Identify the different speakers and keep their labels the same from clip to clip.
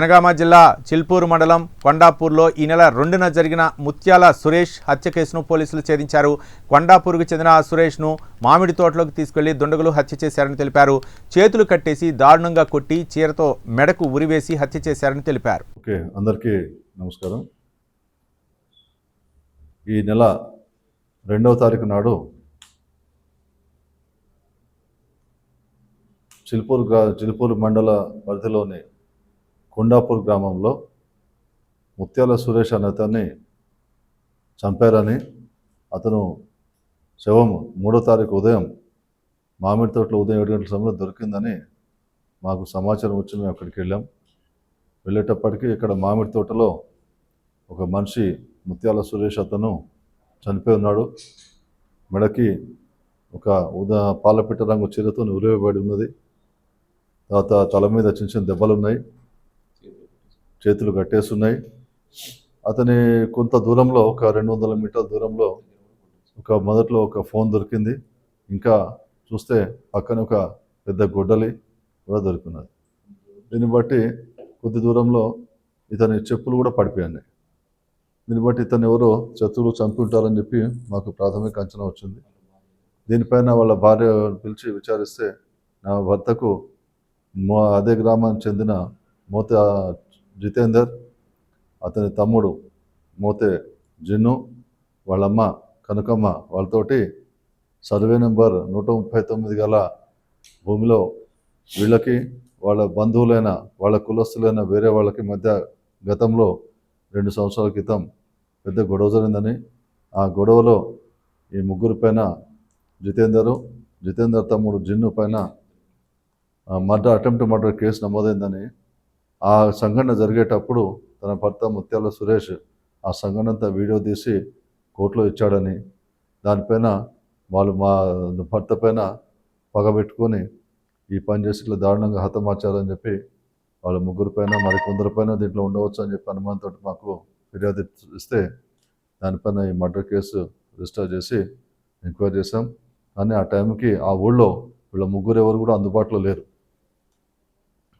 Speaker 1: జనగామ జిల్లా చిల్పూరు మండలం కొండాపూర్లో ఈ నెల రెండున జరిగిన ముత్యాల సురేష్ హత్య కేసును పోలీసులు ఛేదించారు. కొండాపూర్కు చెందిన ఆ సురేష్ను మామిడి తోటలోకి తీసుకెళ్ళి దుండగులు హత్య చేశారని తెలిపారు. చేతులు కట్టేసి దారుణంగా కొట్టి చీరతో మెడకు ఉరివేసి హత్య చేశారని తెలిపారు.
Speaker 2: ఓకే అందరికీ నమస్కారం. ఈ నెల రెండవ తారీఖు నాడు చిల్పూరు చిల్పూరు మండల పరిధిలోని కొండాపూర్ గ్రామంలో ముత్యాల సురేష్ అనే అతన్ని చంపారని అతను శవం మూడో తారీఖు ఉదయం మామిడి తోటలో ఉదయం ఏడు గంటల సమయంలో దొరికిందని మాకు సమాచారం వచ్చి మేము అక్కడికి వెళ్ళాం. వెళ్ళేటప్పటికీ ఇక్కడ మామిడి తోటలో ఒక మనిషి ముత్యాల సురేష్ అతను చనిపోయి ఉన్నాడు. మెడకి ఒక ఉదా పాలపిట్ట రంగు చీరతో ఉరివేయబడి ఉన్నది. తర్వాత తల మీద చిన్న చిన్న దెబ్బలు ఉన్నాయి చేతులు కట్టేస్తున్నాయి. అతని కొంత దూరంలో ఒక రెండు వందల మీటర్ల దూరంలో ఒక మొదట్లో ఒక ఫోన్ దొరికింది. ఇంకా చూస్తే పక్కన ఒక పెద్ద గొడ్డలి కూడా దొరికినది. దీన్ని బట్టి కొద్ది దూరంలో ఇతని చెప్పులు కూడా పడిపోయాయి దీన్ని బట్టి ఇతను ఎవరో శత్రువులు చంపి ఉంటారని చెప్పి మాకు ప్రాథమిక అంచనా వచ్చింది. దీనిపైన వాళ్ళ భార్య పిలిచి విచారిస్తే నా భర్తకు మో అదే గ్రామానికి చెందిన మోత జితేందర్ అతని తమ్ముడు మోతే జిన్ను వాళ్ళమ్మ కనుకమ్మ వాళ్ళతోటి సర్వే నెంబర్ నూట ముప్పై తొమ్మిది గల భూమిలో వీళ్ళకి వాళ్ళ బంధువులైన వాళ్ళ కులస్తులైన వేరే వాళ్ళకి మధ్య గతంలో రెండు సంవత్సరాల క్రితం పెద్ద గొడవ జరిగిందని ఆ గొడవలో ఈ ముగ్గురు పైన జితేందరు జితేందర్ తమ్ముడు జిన్ను పైన మర్డర్ అటెంప్ట్ మర్డర్ కేసు నమోదైందని ఆ సంఘటన జరిగేటప్పుడు తన భర్త ముత్యాల సురేష్ ఆ సంఘటన అంతా వీడియో తీసి కోర్టులో ఇచ్చాడని దానిపైన వాళ్ళు మా భర్త పైన పగబెట్టుకొని ఈ పని చేసి ఇట్లా దారుణంగా హతమార్చారని చెప్పి వాళ్ళ ముగ్గురు పైన మరి కొందరిపైన దీంట్లో ఉండవచ్చు అని చెప్పి అనుమానంతో మాకు ఫిర్యాదు ఇస్తే దానిపైన ఈ మర్డర్ కేసు రిజిస్టర్ చేసి ఎంక్వైరీ చేసాం కానీ ఆ టైంకి ఆ ఊళ్ళో వీళ్ళ ముగ్గురు ఎవరు కూడా అందుబాటులో లేరు.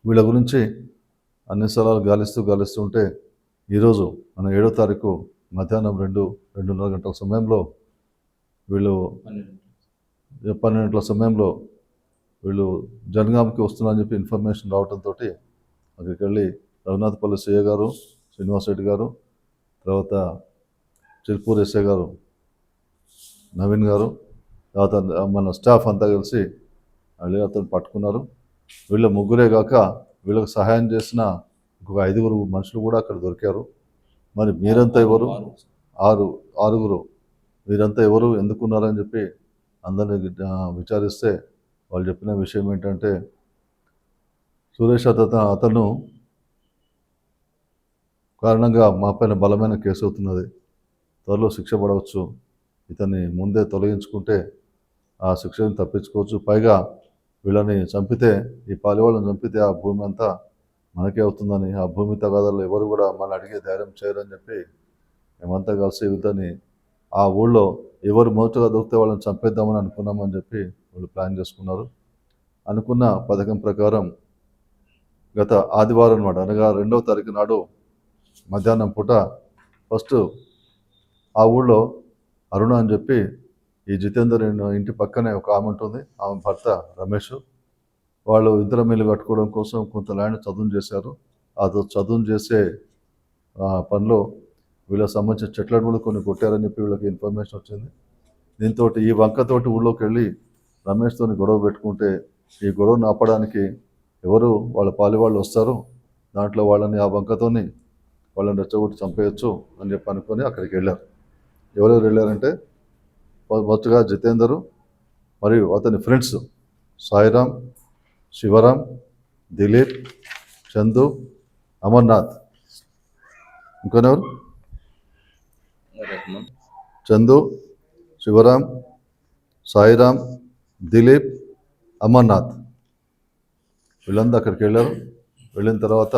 Speaker 2: వీళ్ళ గురించి అన్ని స్థలాలు గాలిస్తూ గాలిస్తూ ఉంటే ఈరోజు మన ఏడో తారీఖు మధ్యాహ్నం రెండు రెండున్నర గంటల సమయంలో వీళ్ళు పన్నెండు గంటల సమయంలో వీళ్ళు జనగాంకి వస్తున్నారని చెప్పి ఇన్ఫర్మేషన్ రావడంతో అక్కడికి వెళ్ళి రఘునాథపల్లి సీఏ గారు శ్రీనివాస్ రెడ్డి గారు తర్వాత చిల్పూర్ ఎస్ఏ గారు నవీన్ గారు తర్వాత మన స్టాఫ్ అంతా కలిసి వెళ్ళి అతను పట్టుకున్నారు. వీళ్ళ ముగ్గురే కాక వీళ్ళకి సహాయం చేసిన ఇంకొక ఐదుగురు మనుషులు కూడా అక్కడ దొరికారు. మరి మీరంతా ఎవరు? ఆరు ఆరుగురు. మీరంతా ఎవరు? ఎందుకున్నారని చెప్పి అందరిని విచారిస్తే వాళ్ళు చెప్పిన విషయం ఏంటంటే సురేష్ అతను అతను కారణంగా మా పైన బలమైన కేసు అవుతున్నది. త్వరలో శిక్ష పడవచ్చు. ఇతన్ని ముందే తొలగించుకుంటే ఆ శిక్షను తప్పించుకోవచ్చు. పైగా వీళ్ళని చంపితే ఈ పాలివాళ్ళని చంపితే ఆ భూమి అంతా మనకే అవుతుందని ఆ భూమి తగాదాలు ఎవరు కూడా మన అడిగే ధైర్యం చేయరని చెప్పి మేమంతా కలిసి వీళ్ళని ఆ ఊళ్ళో ఎవరు మొదటగా దొరికితే వాళ్ళని చంపేద్దామని అనుకున్నామని చెప్పి వాళ్ళు ప్లాన్ చేసుకున్నారు. అనుకున్న పథకం ప్రకారం గత ఆదివారం అనమాట అనగా రెండవ తారీఖు నాడు మధ్యాహ్నం పూట ఫస్ట్ ఆ ఊళ్ళో అరుణ అని చెప్పి ఈ జితేందర్ ఇంటి పక్కనే ఒక ఆమె ఉంటుంది. ఆమె భర్త రమేష్. వాళ్ళు ఇద్దరు మిల్లు కట్టుకోవడం కోసం కొంత ల్యాండ్ చదువు చేశారు. అది చదువు చేసే పనిలో వీళ్ళకి సంబంధించిన చెట్లను కూడా కొన్ని కొట్టారని చెప్పి వీళ్ళకి ఇన్ఫర్మేషన్ వచ్చింది. దీంతో ఈ వంకతోటి ఊళ్ళోకి వెళ్ళి రమేష్తో గొడవ పెట్టుకుంటే ఈ గొడవను ఆపడానికి ఎవరు వాళ్ళ పాలి వాళ్ళు వస్తారు. దాంట్లో వాళ్ళని ఆ వంకతోని వాళ్ళని రెచ్చగొట్టి చంపేయచ్చు అని చెప్పి అనుకొని అక్కడికి వెళ్ళారు. ఎవరెవరు వెళ్ళారంటే మొ- జితేందరు మరియు అతని ఫ్రెండ్స్ సాయిరామ్ శివరామ్ దిలీప్ చందు అమర్నాథ్. ఇంకొనెవరు? చందు శివరామ్ సాయిరామ్ దిలీప్ అమర్నాథ్. వీళ్ళంతా అక్కడికి వెళ్ళారు. వెళ్ళిన తర్వాత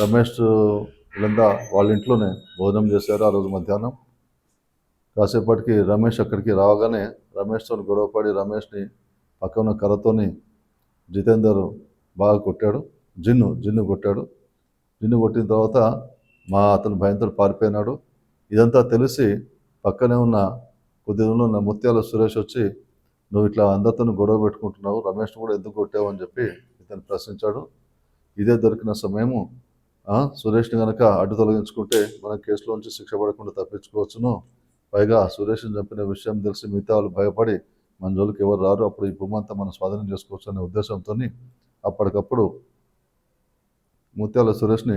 Speaker 2: రమేష్ వీళ్ళంతా వాళ్ళ ఇంట్లోనే భోజనం చేశారు ఆ రోజు మధ్యాహ్నం. కాసేపటికి రమేష్ అక్కడికి రావగానే రమేష్తో గొడవపడి రమేష్ని పక్కన కర్రతోని జితేందర్ బాగా కొట్టాడు. జిన్ను జిన్ను కొట్టాడు. జిన్ను కొట్టిన తర్వాత మా అతను భయంతో పారిపోయినాడు. ఇదంతా తెలిసి పక్కనే ఉన్న కొద్ది దూరంలో ఉన్న ముత్యాల సురేష్ వచ్చి నువ్వు ఇట్లా అందరితో గొడవ పెట్టుకుంటున్నావు రమేష్ కూడా ఎందుకు కొట్టావు? అని చెప్పి ఇతను ప్రశ్నించాడు. ఇదే దొరికిన సమయము సురేష్ని కనుక అడ్డు తొలగించుకుంటే మన కేసులోంచి శిక్ష పడకుండా తప్పించుకోవచ్చును. పైగా సురేష్ని చంపిన విషయం తెలిసి మిగతా వాళ్ళు భయపడి మన జోలికి ఎవరు రారు అప్పుడు ఈ భూమంతా మనం స్వాధీనం చేసుకోవచ్చు అనే ఉద్దేశంతో అప్పటికప్పుడు ముత్యాల సురేష్ని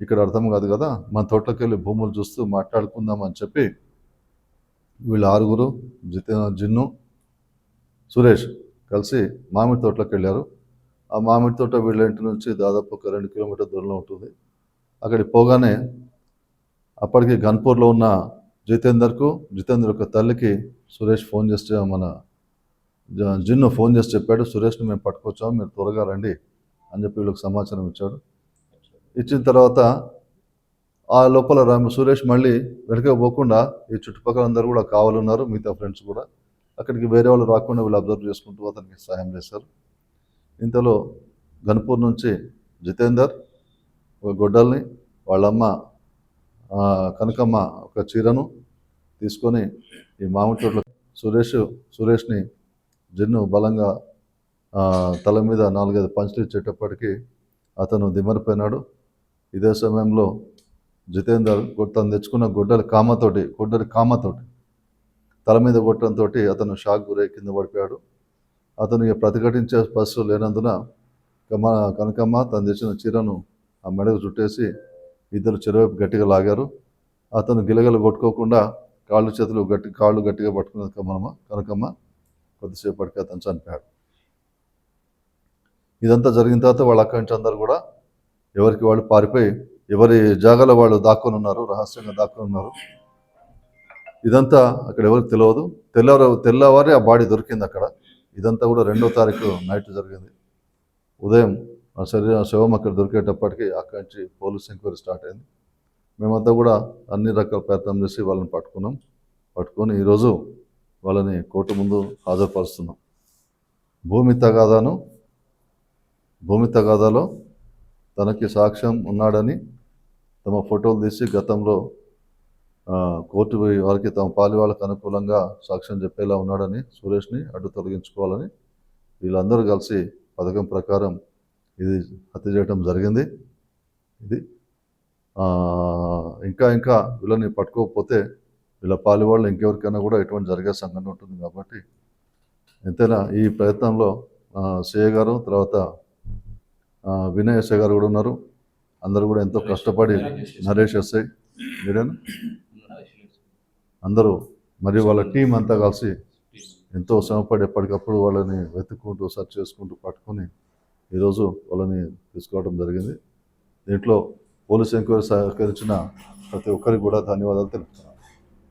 Speaker 2: ఇక్కడ అర్థం కాదు కదా మన తోటలోకి వెళ్ళి భూములు చూస్తూ మాట్లాడుకుందాం అని చెప్పి వీళ్ళు ఆరుగురు జితే జిన్ను సురేష్ కలిసి మామిడి తోటలోకి వెళ్ళారు ఆ మామిడి తోట వీళ్ళ ఇంటి నుంచి దాదాపు ఒక రెండు కిలోమీటర్ దూరంలో ఉంటుంది. అక్కడికి పోగానే అప్పటికి గన్పూర్లో ఉన్న జితేందర్కు జితేందర్ యొక్క తల్లికి సురేష్ ఫోన్ చేస్తే మన జ- జిన్ను ఫోన్ చేసి చెప్పాడు సురేష్ని మేము పట్టుకొచ్చాము మీరు త్వరగా రండి అని చెప్పి వీళ్ళకి సమాచారం ఇచ్చాడు. ఇచ్చిన తర్వాత ఆ లోపల రామ సురేష్ మళ్ళీ వెనక పోకుండా ఈ చుట్టుపక్కల అందరూ కూడా కావాలన్నారు మిగతా ఫ్రెండ్స్ కూడా. అక్కడికి వేరే వాళ్ళు రాకుండా వీళ్ళు అబ్జర్వ్ చేసుకుంటూ అతనికి సహాయం చేశారు. ఇంతలో గన్పూర్ నుంచి జితేందర్ ఒక గొడ్డల్ని వాళ్ళమ్మ కనకమ్మ ఒక చీరను తీసుకొని ఈ మామిడి తోటలో సురేష్ సురేష్ని జిన్ను బలంగా తల మీద నాలుగైదు పంచులు ఇచ్చేటప్పటికీ అతను దిమరిపోయినాడు ఇదే సమయంలో జితేందర్ తను తెచ్చుకున్న గొడ్డలి కామతోటి గొడ్డలి కామతోటి తల మీద కొట్టడంతో అతను షాక్ గురై కింద పడిపోయాడు. అతను ఇక ప్రతిఘటించే పరిస్థితులు లేనందున కమ కనకమ్మ తను తెచ్చిన చీరను ఆ మెడకు చుట్టేసి ఇద్దరు చెరువైపు గట్టిగా లాగారు. అతను గిలగలు కొట్టుకోకుండా కాళ్ళు చేతులు గట్టి కాళ్ళు గట్టిగా పట్టుకున్న కమనమ్మ కనకమ్మ కొద్దిసేపటికి అతను చనిపోయాడు. ఇదంతా జరిగిన తర్వాత వాళ్ళ అక్కడి నుంచి అందరు కూడా ఎవరికి వాళ్ళు పారిపోయి ఎవరి జాగాలో వాళ్ళు దాక్కొని ఉన్నారు రహస్యంగా దాక్కొని ఉన్నారు ఇదంతా అక్కడ ఎవరికి తెలియదు. తెల్లవారు తెల్లవారి ఆ బాడీ దొరికింది అక్కడ. ఇదంతా కూడా రెండో తారీఖు నైట్ జరిగింది. ఉదయం ఆ శరీరం శవం అక్కడ దొరికేటప్పటికి అక్కడి నుంచి పోలీస్ ఎంక్వైరీ స్టార్ట్ అయింది. మేమంతా కూడా అన్ని రకాల ప్రయత్నం చేసి వాళ్ళని పట్టుకున్నాం. పట్టుకొని ఈరోజు వాళ్ళని కోర్టు ముందు హాజరుపరుస్తున్నాం. భూమి తగాదాను భూమి తగాదాలో తనకి సాక్ష్యం ఉన్నాడని తమ ఫోటోలు తీసి గతంలో కోర్టు వారికి తమ పాలి వాళ్ళకి అనుకూలంగా సాక్ష్యం చెప్పేలా ఉన్నాడని సురేష్ని అడ్డు తొలగించుకోవాలని వీళ్ళందరూ కలిసి పథకం ప్రకారం ఇది హత్య చేయడం జరిగింది. ఇది ఇంకా ఇంకా వీళ్ళని పట్టుకోకపోతే వీళ్ళ పాలి వాళ్ళు ఇంకెవరికైనా కూడా ఎటువంటి జరిగే సంఘటన ఉంటుంది కాబట్టి ఎంతైనా ఈ ప్రయత్నంలో సీఏ గారు తర్వాత వినయ్ ఎస్ఐ గారు కూడా ఉన్నారు. అందరూ కూడా ఎంతో కష్టపడి నరేష్ ఎస్ఐ మీరేనా అందరూ మరియు వాళ్ళ టీం అంతా కలిసి ఎంతో శ్రమపడి ఎప్పటికప్పుడు వాళ్ళని వెతుక్కుంటూ సెర్చ్ చేసుకుంటూ పట్టుకొని ఈరోజు వాళ్ళని తీసుకోవడం జరిగింది. దీంట్లో పోలీస్ ఎంక్వైరీ సహకరించిన ప్రతి ఒక్కరికి కూడా ధన్యవాదాలు తెలుపుతున్నాను.